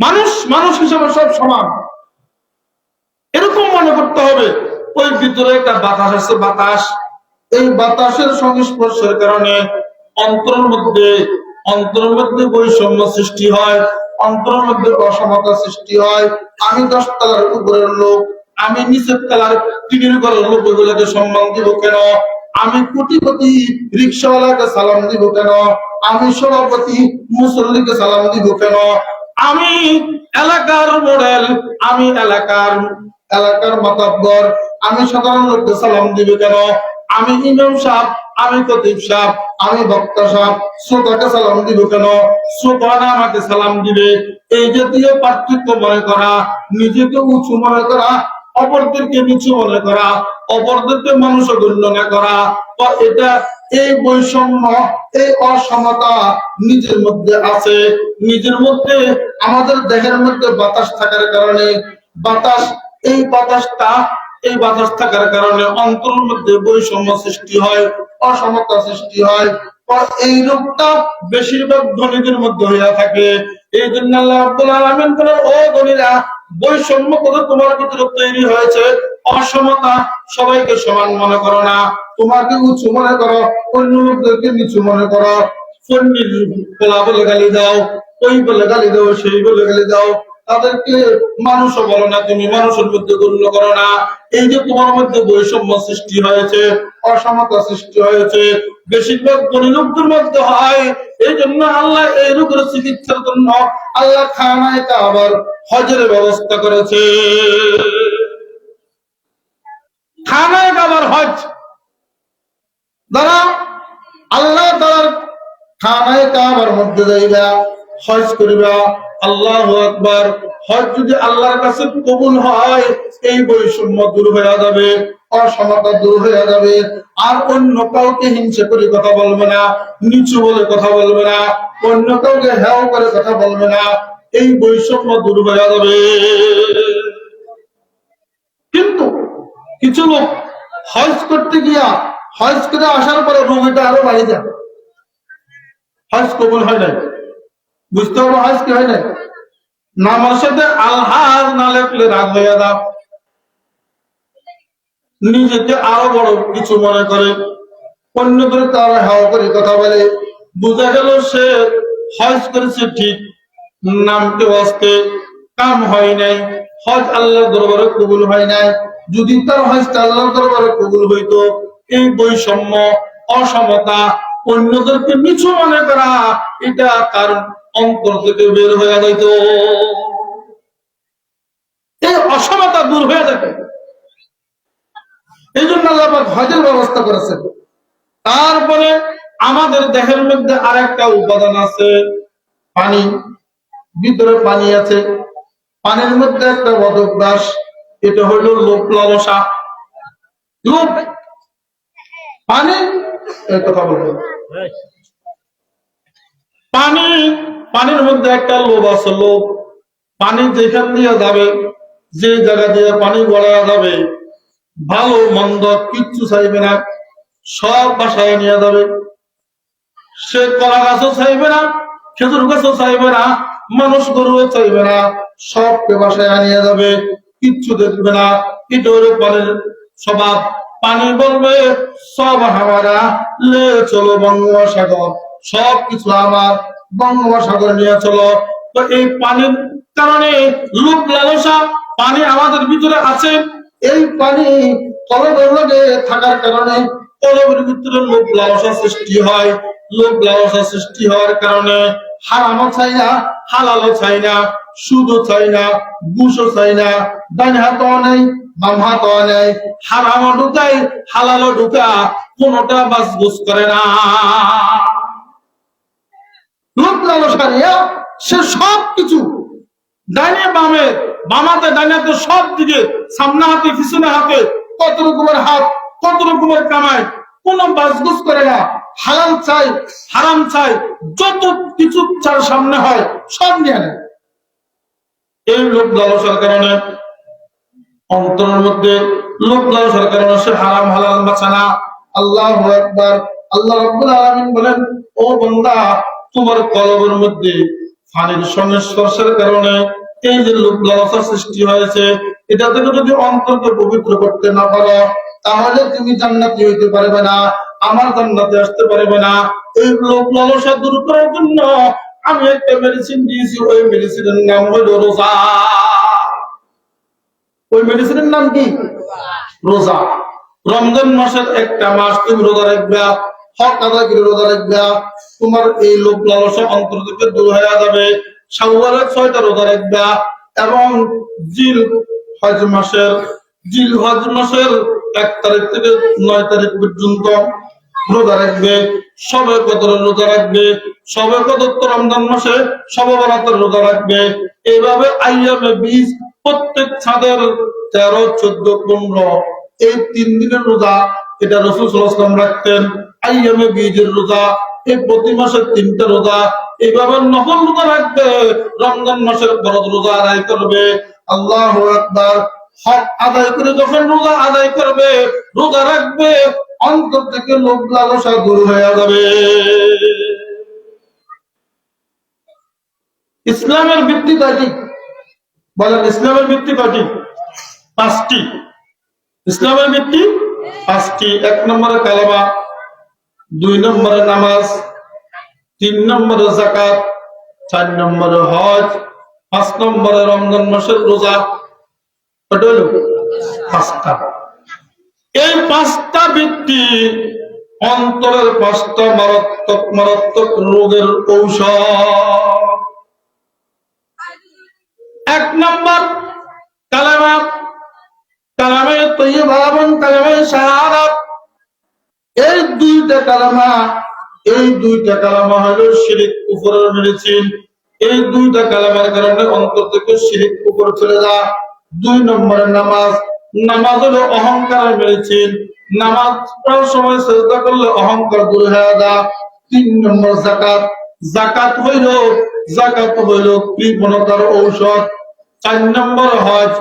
মানুষ মানুষ হিসেবে সব সমান। এরকম মনে করতে হবে, ওই ভিতরে একটা বাতাস আছে, বাতাস। এই বাতাসের সংস্পর্শের কারণে অন্তরের মধ্যে অন্তরের মধ্যে বৈষম্য সৃষ্টি হয়, অন্তরের মধ্যে অসমতা সৃষ্টি হয়। আমি দশ তলার উপরের লোক, আমি নিচের তলার টিনের ঘরের লোক ওইগুলোকে সম্মান দিব কেন? আমি কোটিপতি রিক্সাওয়ালাকে সালাম দিব কেন? আমি সভাপতি মুসল্লিকে সালাম দিব কেন? আমি এলাকার মডেল, আমি এলাকার এলাকার মাতাব্বর। আমি সাধারণ লোককে সালাম দিবে কেন? আমি ইমাম সাহ আমি কতিব সাহেব, আমি বক্তা সাহেব। শ্রোতাকে সালাম দিব কেন? শ্রোতা না আমাকে সালাম দিবে। এই জাতীয় পার্থক্য মনে করা, নিজেকে উঁচু মনে করা, অপরদেরকে নিচু মনে করা, অপরদেরকে মানুষ গণ্য না করা এটা এই বৈষম্য, এই অসমতা নিজের মধ্যে আছে। নিজের মধ্যে, আমাদের দেহের মধ্যে বাতাস থাকার কারণে, বাতাস, এই বাতাসটা, এই বাতাস থাকার কারণে অন্তরের মধ্যে বৈষম্য সৃষ্টি হয়, অসমতা সৃষ্টি হয়। এই রোগটা বেশিরভাগ ধনীদের মধ্যে হইয়া থাকে। এই জন্য আল্লাহ রাব্বুল আলামিন ও ধনীরা, বৈষম্য করে তোমার ভিতরে তৈরি হয়েছে। অসমতা সবাইকে সমান মনে করো না। তোমাকে উঁচু মনে করো, অন্য লোকদেরকে নিচু মনে করো। ফন্ডির পোলা বলে গালি দাও, ওই বলে গালি দাও, সেই বলে গালি দাও। তাদেরকে মানুষও বলো না, তুমি মানুষের মধ্যে গণ্য করো না। এই যে তোমার মধ্যে বৈষম্য সৃষ্টি হয়েছে, অসমতা সৃষ্টি হয়েছে, বেশিরভাগ ধনী লোকদের মধ্যে হয়। এই জন্য আল্লাহ এই রোগের চিকিৎসার জন্য আল্লাহ খানায় আবার হজের ব্যবস্থা করেছে। খানায় হজ। যারা আল্লাহ তার খানায় কাবার মধ্যে যাইবা, হজ করিবা, আল্লাহ আকবার। হজ যদি আল্লাহর কাছে কবুল হয়, এই বৈষম্য দূর হয়ে যাবে, অসমতা দূর হয়ে যাবে। আর অন্য কাউকে হিংসা করে কথা বলবে না, নিচু বলে কথা বলবে না, অন্য কাউকে হেও করে কথা বলবে না, এই বৈষম্য দূর হয়ে যাবে। কিন্তু কিছু লোক হজ করতে গিয়া, হজ করে আসার পরে রোগীটা আরও বাড়ি যায়। হজ কবুল হয় নাই। বুঝতে পারব হজ কি হয় নাই? নামার সাথে আলহাজ না লেখলে রাগ হইয়া দাও নিজেকে আরও বড় কিছু মনে করে। অন্যদের তারা হাওয়া করে কথা বলে। বোঝা গেল সে হজ করেছে ঠিক নামকে আসতে কাম হয় নাই। হজ আল্লাহর দরবারে কবুল হয় নাই। যদি তার হজটা আল্লাহর দরবারে কবুল হইতো। এই বৈষম্য, অসমতা অন্যদেরকে নিচু মনে করা, এটা তার অন্তর থেকে বের হয়ে যাইত? এই অসমতা দূর হয়ে যাবে। এই জন্য আল্লাহ হজের ব্যবস্থা করেছেন। তারপরে আমাদের দেহের মধ্যে আরেকটা উপাদান আছে, পানি। ভিতরে পানি আছে। পানির মধ্যে একটা বদভ্যাস এটা হইল লোক লালসা লোক? পানি? কথা বলব পানি, পানির মধ্যে একটা লোভ আছে লোভ পানি যেখান দিয়ে যাবে, যে জায়গা দিয়ে পানি গড়া যাবে, ভালো মন্দ কিচ্ছু চাইবে না, সব বাসায় নিয়ে যাবে। সে কলা গাছও চাইবে না, খেজুর গাছও চাইবে না, মানুষ গরুও চাইবে না, সবকে বাসায় আনিয়ে যাবে। কিচ্ছু দেখবে না। এটা হলো স্বভাব পানি বলবে, সব হামারা লে চলো বঙ্গোপসাগর। সব কিছু আমার বঙ্গোপসাগর নিয়ে চলো। তো এই পানির কারণে লোক লালসা পানি আমাদের ভিতরে আছে। এই পানি কলবের লগে থাকার কারণে কলবের ভিতরে লোক লালসা সৃষ্টি হয়। লোক লালসা সৃষ্টি হওয়ার কারণে হারামও চাই না, হালালও চাই না, সুদও চাই না, ঘুষও চাই না, ডান হাতও নেই, বাম হাতও নেই, হারামও ঢুকাই, হালালও ঢুকা, কোনটা বাসবুস করে না। সে সব কিছু ডাইনে বামে, বামাতে ডাইনাতে সব দিকে সামনে হাতে, পিছনে হাতে কত রকমের হাত কত রকমের কামায় কোন বাসগুস করে না। হালাল চাই, হারাম চাই, যত কিছু চার সামনে হয়, সব নিয়ে নেয়। এই লোক লালসার কারণে অন্তরের মধ্যে লোক লালসার কারণে সে হারাম, হালাল বাঁচে না। আল্লাহ একবার আল্লাহ রাব্বুল আলামিন বলেন, ও বান্দা, তোমার কলবের মধ্যে পানির সংস্পর্শের কারণে এই যে লোক লালসা সৃষ্টি হয়েছে, এটা থেকে যদি অন্তরকে পবিত্র করতে না পারো তাহলে তুমি জান্নাতি হইতে পারবে না, আমার জান্নাতে আসতে পারবে না। এই লোক লালসা দূর করার জন্য আমি একটা মেডিসিন দিয়েছি, ওই মেডিসিনের নাম হইল রোজা। ওই মেডিসিনের নাম কি? রোজা। রমজান মাসের একটা মাস তুমি রোজা রাখবা, হক আদায় করে রোজা রাখবা, তোমার এই লোক লালসা অন্তর থেকে দূর হয়ে যাবে। শাওয়ালের ছয়টা রোজা রাখবে এবং জিল হজ মাসের, জিল হজ মাসের এক তারিখ থেকে নয় তারিখ পর্যন্ত রোজা রাখবে, সবে কদর রোজা রাখবে, সবে কদর তো রমজান মাসে সবে রোজা রাখবে। এইভাবে আইয়ামে বীজ প্রত্যেক ছাদের তেরো, চোদ্দ, পনেরো, এই তিন দিনের রোজা এটা রসুল সাল্লাম রাখতেন। আইয়ামে বীজের রোজা, এই প্রতি মাসের তিনটা রোজা। এইভাবে নকল রোজা রাখবে, রমজান মাসের বরদ রোজা আদায় করবে। আল্লাহ আকবার। হক আদায় করে যখন রোজা আদায় করবে, রোজা রাখবে, অন্তর থেকে লোক লালসা দূর হয়ে যাবে। ইসলামের ভিত্তি কয়টি বলেন, ইসলামের ভিত্তি কয়টি পাঁচটি। ইসলামের ভিত্তি পাঁচটি। এক নম্বরে কালামা, দুই নম্বরে নামাজ, তিন নম্বরে জাকাত চার নম্বরে হজ, পাঁচ নম্বরে রমজান মাসের রোজা। পাঁচটা। এই পাঁচটা ব্যক্তি অন্তরের পাঁচটা মারাত্মক মারাত্মক রোগের ঔষধ। এক নম্বর, কালামা। কালামে এই দুইটা কালামা, এই দুইটা কালামা হলো শিরিক কুফরের মেডিসিন এই দুইটা কালামার কারণে অন্তর থেকে শিরিক কুফর চলে যা দুই নম্বরে নামাজ। নামাজ হলো অহংকারের মেডিসিন নামাজ পড়ার সময় চেষ্টা করলে অহংকার দূর হয়ে যা তিন নম্বর জাকাত। জাকাত হইল জাকাত হইল কৃপণতার ঔষধ। চার নম্বর হজ।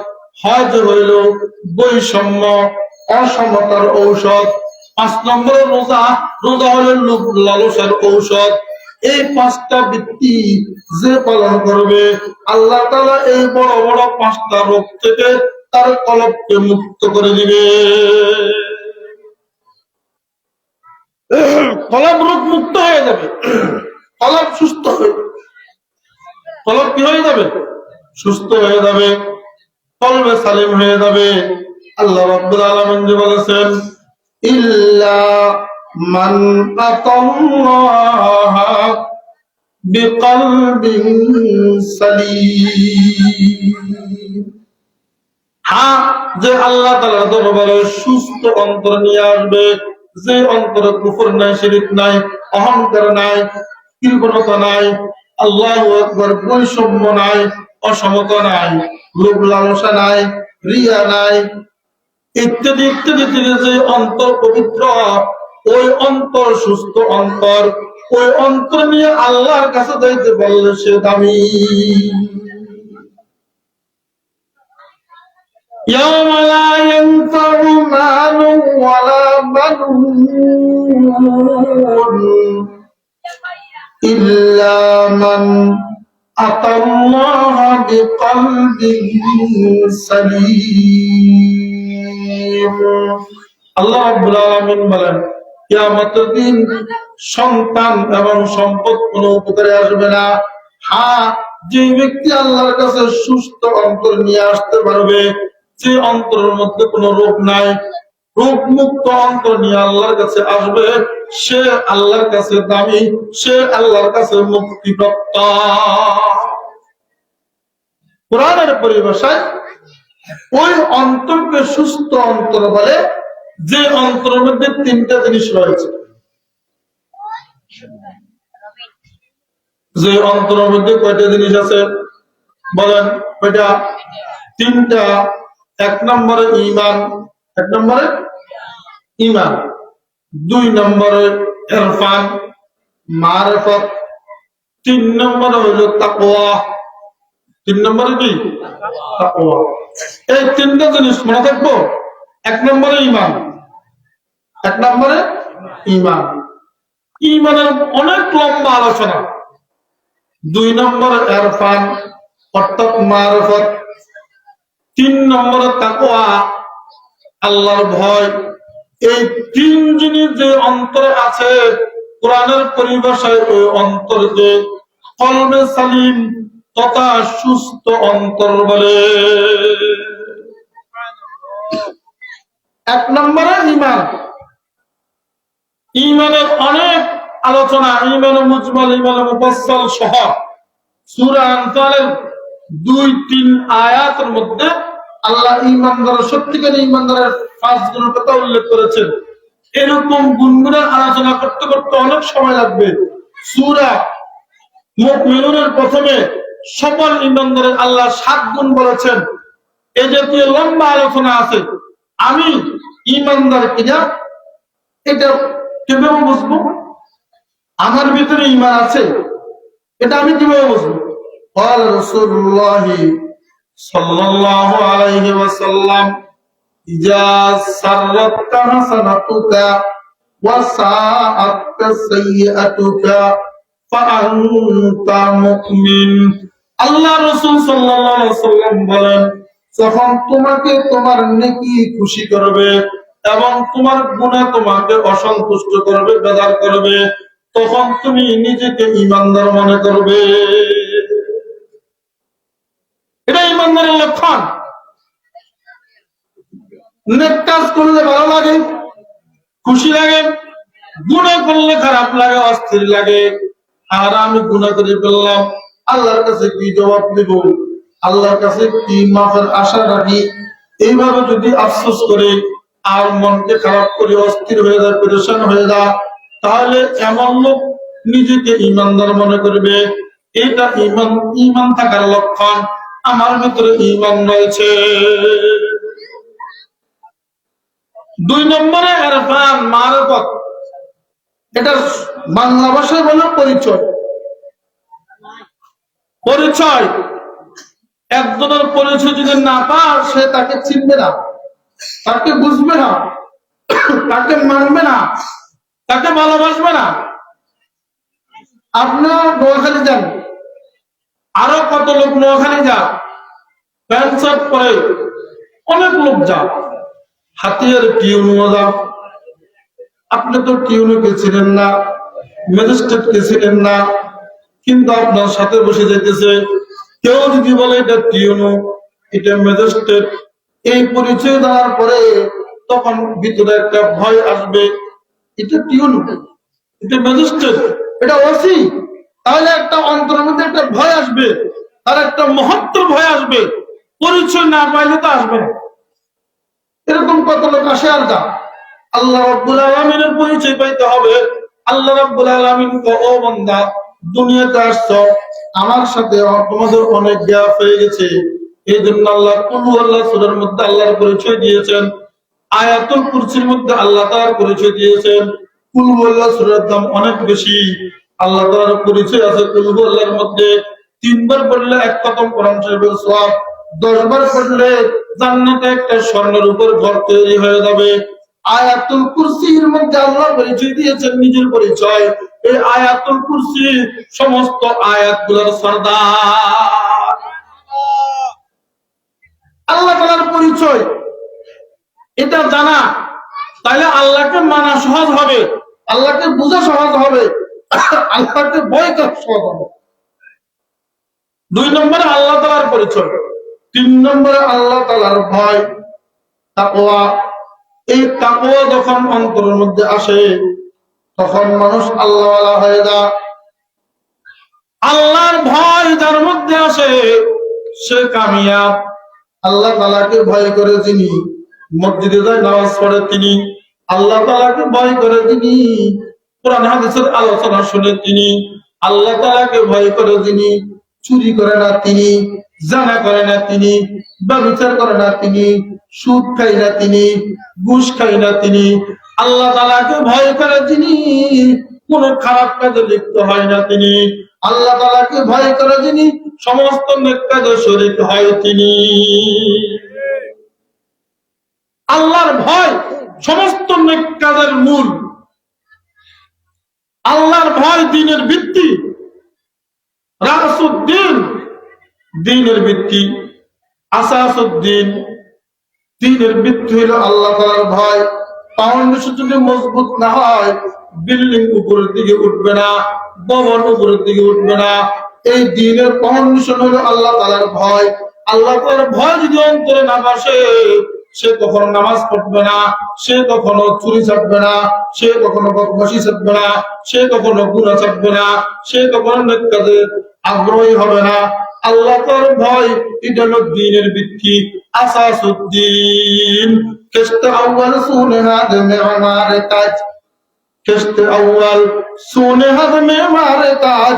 হজ হইল বৈষম্য, অসমতার ঔষধ। পাঁচ নম্বর রোজা। রোজা হলো লোভ লালসার ঔষধ। এই পাঁচটা বৃত্তি যে পালন করবে, আল্লাহ তাআলা এই বড় বড় পাঁচটা রোগ থেকে তার কলবকে মুক্ত করে দিবে। কলব রোগ মুক্ত হয়ে যাবে। কলব সুস্থ হয়ে কলব কি হয়ে যাবে? সুস্থ হয়ে যাবে। কলবে সালিম হয়ে যাবে। আল্লাহ রাব্বুল আলামিন যে বলেছেন, ইল্লা মান আতাল্লাহ বিকলবিন সালিম। হ্যাঁ যে আল্লাহ দরবারে সুস্থ অন্তর নিয়ে আসবে, যে অন্তরে নাই, শিরিক নাই, অহংকার নাই নাই বৈষম্য নাই, অসমতা নাই লোভ লালসা নাই, রিয়া নাই ইত্যাদি ইত্যাদি, যে অন্তর পবিত্র, ওই অন্তর সুস্থ অন্তর ওই অন্তর নিয়ে আল্লাহর কাছে যাইতে বললে সে দামি يوم لا ينفع مال ولا بنون إلا من أتى الله بقلب سليم আল্লাহ রাব্বুল আলামিন বলেন কিয়ামতের দিন সন্তান এবং সম্পদ উপকারে আসবে না। হ্যাঁ যে ব্যক্তি আল্লাহর কাছে সুস্থ অন্তর নিয়ে আসতে পারবে যে অন্তরের মধ্যে রোগ নাই। রোগ মুক্ত অন্তর নিয়ে আল্লাহর কাছে আসবে, সে আল্লাহর কাছে দামি, সে আল্লাহর কাছে মুক্তিপ্রাপ্ত। কোরআনের পরিভাষায় ওই অন্তরকে সুস্থ অন্তর বলে যে অন্তরের মধ্যে তিনটা জিনিস রয়েছে। যে অন্তরের মধ্যে কয়টা জিনিস আছে? বলেন, কয়টা? তিনটা। এক নম্বরে ইমান এক নম্বরে ইমান দুই নম্বরে ইরফান, মারফত। তিন নম্বরে হইল তাকওয়া। তিন নম্বরে কি? তাকওয়া। এই তিনটা জিনিস মনে থাকব? এক নম্বরে ইমান এক নম্বরে ইমান। ইমানের অনেক লম্বা আলোচনা। দুই নম্বর এরফান, অর্থাৎ মারফত। তিন নম্বর তাকোয়া আল্লাহর ভয়। এই তিন জিনিস যে অন্তরে আছে, কোরআনের পরিভাষায় ওই অন্তর যে কলমে সালিম, তথা সুস্থ অন্তর বলে। এক নম্বরে ইমান। ইমানের অনেক আলোচনা ইমানে মুজমাল ইমানে মুফাসসাল সহ সূরা আনফালের দুই, তিন আয়াতের মধ্যে আল্লাহ ইমানদার সত্যিকার ইমানদারের পাঁচ গুণের কথা উল্লেখ করেছেন। এরকম গুণগুণের আলোচনা করতে করতে অনেক সময় লাগবে। সূরা মুমিনুনের প্রথমে সকল ইমানদারের আল্লাহ সাত গুণ বলেছেন। এ জাতীয় লম্বা আলোচনা আছে। আমি ইমানদার কিনা এটা কিভাবে বুঝবো আমার ভিতরে ইমান আছে এটা আমি কিভাবে বুঝবো قال رسول الله صلى الله عليه وسلم إذا سرتك حسنتك وساءتك سيئتك فأنت مؤمن আল্লাহ রসুল সাল্লাম বলেন যখন তোমাকে তোমার নেকি খুশি করবে এবং তোমার গুণে তোমাকে অসন্তুষ্ট করবে, বেদার করবে। তখন তুমি নিজেকে ইমানদার মনে করবে। এটা ইমানদারের লক্ষণ। নেক কাজ করলে ভালো লাগে, খুশি লাগে গুণা করলে খারাপ লাগে, অস্থির লাগে। আর আমি গুণা করে ফেললাম, আল্লাহর কাছে কি জবাব দেব? আল্লাহর কাছে কি মাফের আশা রাখি? এইভাবে যদি আফসোস করে আর মনকে খারাপ করে অস্থির হয়ে যায়, পরেশান হয়ে যায়, তাহলে এমন লোক নিজেকে ইমানদার মনে করবে। এটা ইমান ইমান থাকার লক্ষণ। আমার ভিতরে ইমান রয়েছে। দুই নম্বরে এরফান মারফত। এটা বাংলা ভাষায় বলে পরিচয়। পরিচয়। একজনের পরিচয় যদি না পায়, সে তাকে চিনবে না। তাকে বুঝবে না। তাকে মানবে না। তাকে ভালোবাসবে না। আপনার নোয়াখালী যান। আরও কত লোক নোয়াখালী যা প্যান্ট শার্ট পরে অনেক লোক যা হাতিয়ার টিউনও যা আপনি তো টিউনও কে ছিলেন না ম্যাজিস্ট্রেট কে ছিলেন না, কিন্তু আপনার সাথে বসে যেতেছে কেউ যদি বলে এটা টিউনু এটা ম্যাজিস্ট্রেট এই পরিচয় দেওয়ার পরে তখন ভিতরে একটা ভয় আসবে। এটা টিউনু, এটা ম্যাজিস্ট্রেট, এটা ওসি। তাহলে একটা অন্তরের মধ্যে একটা ভয় আসবে তার একটা মহত্ব ভয় আসবে। পরিচয় না পাইলে তো আসবে এরকম কত লোক আসে আর যা। আল্লাহ রাব্বুল আলামিনের পরিচয় পাইতে হবে। আল্লাহ রাব্বুল আলামিন ও বান্দা, দুনিয়াতে আসছ। আমার সাথে তোমাদের অনেক গ্যাপ হয়ে গেছে। এই আল্লাহ কুলু আল্লাহ সূরার মধ্যে আল্লাহর পরিচয় দিয়েছেন। আয়াতুল কুরসির মধ্যে আল্লাহ তাআলার পরিচয় দিয়েছেন। কুলু আল্লাহ দাম অনেক বেশি। আল্লাহ তাআলার পরিচয় আছে কুলু আল্লাহর মধ্যে। তিনবার পড়লে এক কোরআন শরীফের সওয়াব। দশবার পড়লে জান্নাতে একটা স্বর্ণের উপর ঘর তৈরি হয়ে যাবে। আয়াতুল কুরসির মধ্যে আল্লাহ পরিচয় দিয়েছেন নিজের পরিচয়। এই আয়াতুল কুরসি সমস্ত আয়াতগুলোর সর্দার। আল্লাহ তাআলার পরিচয়। এটা জানা। তাহলে আল্লাহকে মানা সহজ হবে। আল্লাহকে বোঝা সহজ হবে। আল্লাহকে বই করা সহজ হবে। দুই নম্বরে আল্লাহ তালার পরিচয়। তিন নম্বরে আল্লাহ তালার ভয়, তাকওয়া। এই তাকওয়া যখন অন্তরের মধ্যে আসে, তখন মানুষ আল্লাহ হয়ে যায়। আল্লাহর ভয় যার মধ্যে আসে, সে কামিয়াব। আল্লাহ তালাকে ভয় করে যিনি মসজিদে যায় নামাজ পড়ে তিনি। আল্লাহ তালাকে ভয় করে তিনি। কোরআন হাদিসের আলোচনা শুনে তিনি। আল্লাহ তালাকে ভয় করে যিনি চুরি করে না তিনি। জানা করে না তিনি। ব্যবচার করে না তিনি। সুদ খাই না তিনি। ঘুষ খাই না তিনি। আল্লাহ তালাকে ভয় করে তিনি। কোন খারাপ কাজে লিপ্ত হয় না তিনি। আল্লাহ তালাকে ভয় করে যিনি সমস্ত কাজে শরিক হয় তিনি। আল্লাহর ভয় সমস্ত কাজের মূল। আল্লাহর ভয় দিনের ভিত্তি। রাসুদ্দিন দিনের ভিত্তি। আসাসুদ্দিন দিনের ভিত্তি হলো আল্লাহ তালার ভয়। ফাউন্ডেশন যদি মজবুত না হয়, বিল্ডিং উপরের দিকে উঠবে না, ভবন উপরের দিকে উঠবে না এই দিনের ফাউন্ডেশন হলো আল্লাহ তালার ভয়। আল্লাহ তালার ভয় যদি অন্তরে না বসে সে কখনো নামাজ পড়বে না, সে কখনো চুরি ছাড়বে না, সে কখনো বদমাসি ছাড়বে না, সে কখনো গুণা ছাড়বে না, সে কখনো কাজে আগ্রহী হবে না। আল্লাহ তার ভয়, এটা হলো দিনের ভিত্তি, আসাসুদ্দিন। কিস্ত আউয়াল সুনে হাদ মে কাজ। কিস্ত আউয়াল সুনে হাদ মে কাজ।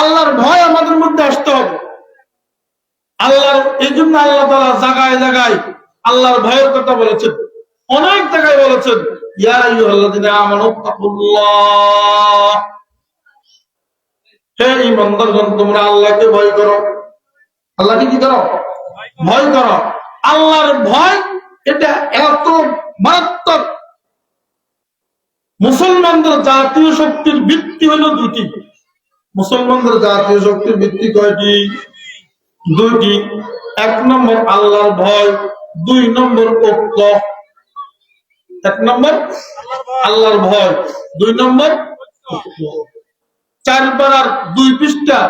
আল্লাহর ভয় আমাদের মধ্যে আসতে হবে। আল্লাহর, এই জন্য আল্লাহ তালা জাগায় জাগায় আল্লাহর ভয়ের কথা বলেছেন। অনেক জায়গায় বলেছেন হে ঈমানদারগণ, তোমরা আল্লাহকে ভয় করো। আল্লাহকে কি করো? ভয় করো। আল্লাহর ভয়, এটা এত মারাত্মক। মুসলমানদের জাতীয় শক্তির ভিত্তি হলো দুটি। মুসলমানদের জাতীয় শক্তির ভিত্তি কয়টি? দুইটি। এক নম্বর আল্লাহর ভয়, দুই নম্বর ঐক্য। এক নম্বর আল্লাহর ভয়, দুই নম্বর ঐক্য। চার পারার দুই পৃষ্ঠা।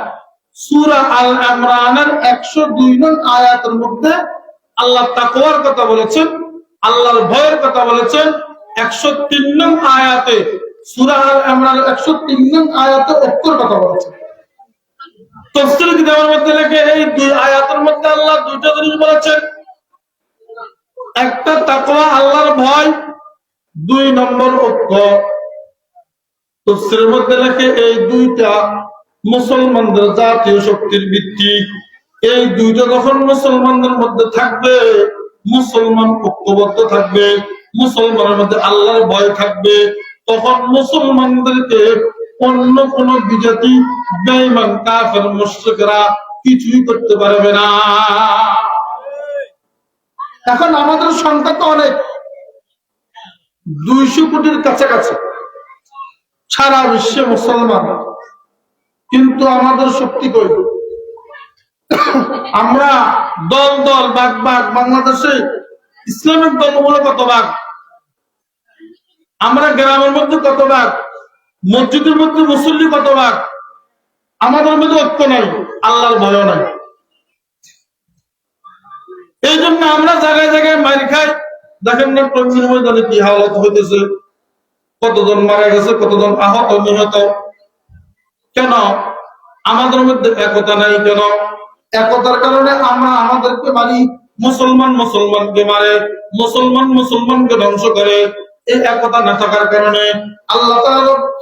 সুরা আল ইমরানের একশো দুই নং আয়াতের মধ্যে আল্লাহ তাকওয়ার কথা বলেছেন, আল্লাহর ভয়ের কথা বলেছেন। একশো তিন নং আয়াতে সুরা আল ইমরানের একশো তিন নং আয়াতে ঐক্যর কথা বলেছেন তফসিল কিতাবের মধ্যে এই দুইটা মুসলমানদের জাতীয় শক্তির ভিত্তি। এই দুইটা যখন মুসলমানদের মধ্যে থাকবে, মুসলমান ঐক্যবদ্ধ থাকবে, মুসলমানের মধ্যে আল্লাহর ভয় থাকবে তখন মুসলমানদেরকে অন্য কোন বিজাতি, বেঈমান, কাফের, মুশরিকরা কিছুই করতে পারবে না। এখন আমাদের সংখ্যা তো অনেক। দুইশো কোটির কাছাকাছি। সারা বিশ্বে মুসলমান। কিন্তু আমাদের শক্তি কই? আমরা দল দল, বাঘ বাঘ, বাংলাদেশে ইসলামিক দলগুলো কত ভাগ আমরা গ্রামের মধ্যে কত মসজিদের মধ্যে মুসল্লি কত আমাদের মধ্যে ঐক্য নাই, আল্লাহর ভয় নাই। এই জন্য আমরা জায়গায় জায়গায় মার খাই। দেখেন না ময়দানে কি হালত হইতেছে? কতজন মারা গেছে, কতজন আহত, নিহত? কেন? আমাদের মধ্যে একতা নাই কেন? একতার কারণে আমরা আমাদেরকে মারি, মুসলমান মুসলমানকে মারে, মুসলমান মুসলমানকে ধ্বংস করে। এই একতা না থাকার কারণে আল্লাহ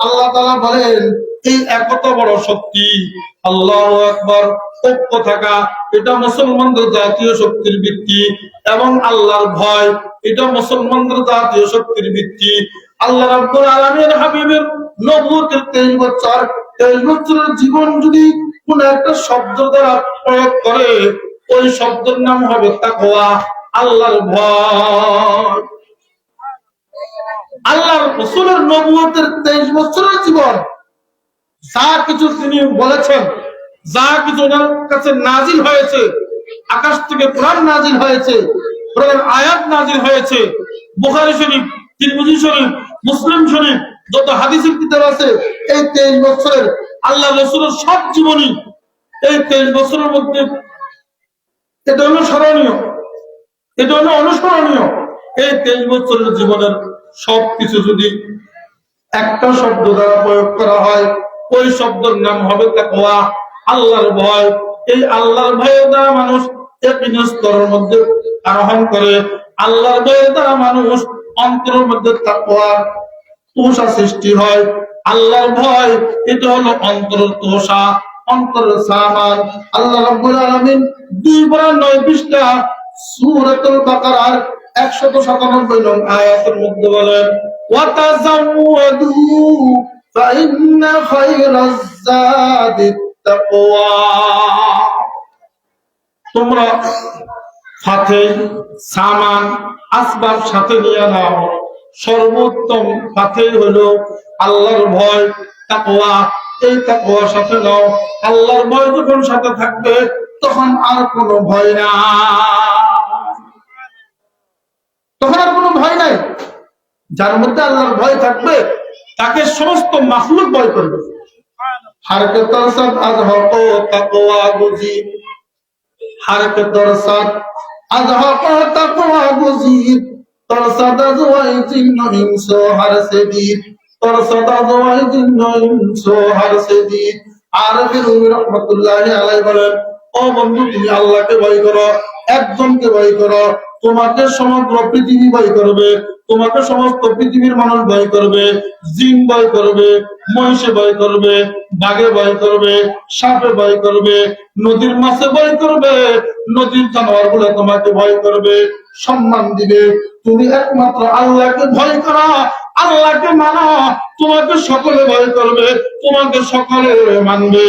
আল্লাহ তাআলা বলেন, এই একতা বড় শক্তি। আল্লাহ আকবার। ঐক্য থাকা, এটা মুসলমানদের জাতীয় শক্তির ভিত্তি এবং আল্লাহর ভয়, এটা মুসলমানদের জাতীয় শক্তির ভিত্তি। আল্লাহ হাবিবের নবুয়তের 23 বছর 23 বছরের জীবন যদি কোন একটা শব্দ দ্বারা প্রয়োগ করে, ওই শব্দের নাম হবে তাকওয়া, আল্লাহর ভয়। আল্লাহর রাসূলের নবুয়তের 23 বছরের জীবন। যা কিছু তিনি বলেছেন, যা কিছু ওনার কাছে নাজিল হয়েছে, আকাশ থেকে কোরআন নাজিল হয়েছে আয়াত নাজিল হয়েছে, বুখারী শরীফ, তিরমিজি শরীফ, মুসলিম শরীফ, যত হাদিসের কিতাব আছে, এই তেইশ বছরের আল্লাহ রসুলের সব জীবনী, এই তেইশ বছরের মধ্যে এটা হলো স্মরণীয়, এটা হলো অনুসরণীয়, এই তেইশ বছরের জীবনের সব কিছু যদি একটা শব্দ দ্বারা প্রয়োগ করা হয়, ওই শব্দের নাম হবে তাকওয়া। আল্লাহর ভয়। এই আল্লাহর ভয়ের দ্বারা মানুষ স্তরের মধ্যে আরোহণ করে। আল্লাহর ভয়ের দ্বারা মানুষ অন্তরের মধ্যে তাকওয়া, তোষা সৃষ্টি হয়। আল্লাহর ভয়, এটা হলো অন্তরের তোষা, অন্তরের সামান আল্লাহ রাব্বুল আলামিন দুই বার নয় পৃষ্ঠা সূরাতুল বাকারার 197 নং আয়াতের মধ্যে বলেন ফাইন্না খায়রাজ জাদিত তাকওয়া তোমরা সাথে সামান, আসবাব সাথে নিয়ে নাও। সর্বোত্তম সাথে হলো আল্লাহর ভয়, তাকওয়া। এই তাকওয়ার সাথে নাও। আল্লাহর ভয় যখন সাথে থাকবে, তখন আর কোনো ভয় না তখন আর কোনো ভয় নাই। যার মধ্যে আল্লাহর ভয় থাকবে, তাকে সমস্ত মাখলুক ভয় করবে। আল্লাহকে ভয় করো, একজনকে ভয় করো তোমাকে সমগ্র পৃথিবী ভয় করবে, তোমাকে সমস্ত পৃথিবীর মানুষ ভয় করবে, জিন ভয় করবে, মহিষে ভয় করবে, বাঘে ভয় করবে, সাপে ভয় করবে, নদীর মাছে ভয় করবে, নদীর জানোয়ারগুলো তোমাকে ভয় করবে, সম্মান দিবে। তুমি একমাত্র আল্লাহকে ভয় করো, আল্লাহকে মানো, তোমাকে সকলে ভয় করবে, তোমাকে সকলে মানবে।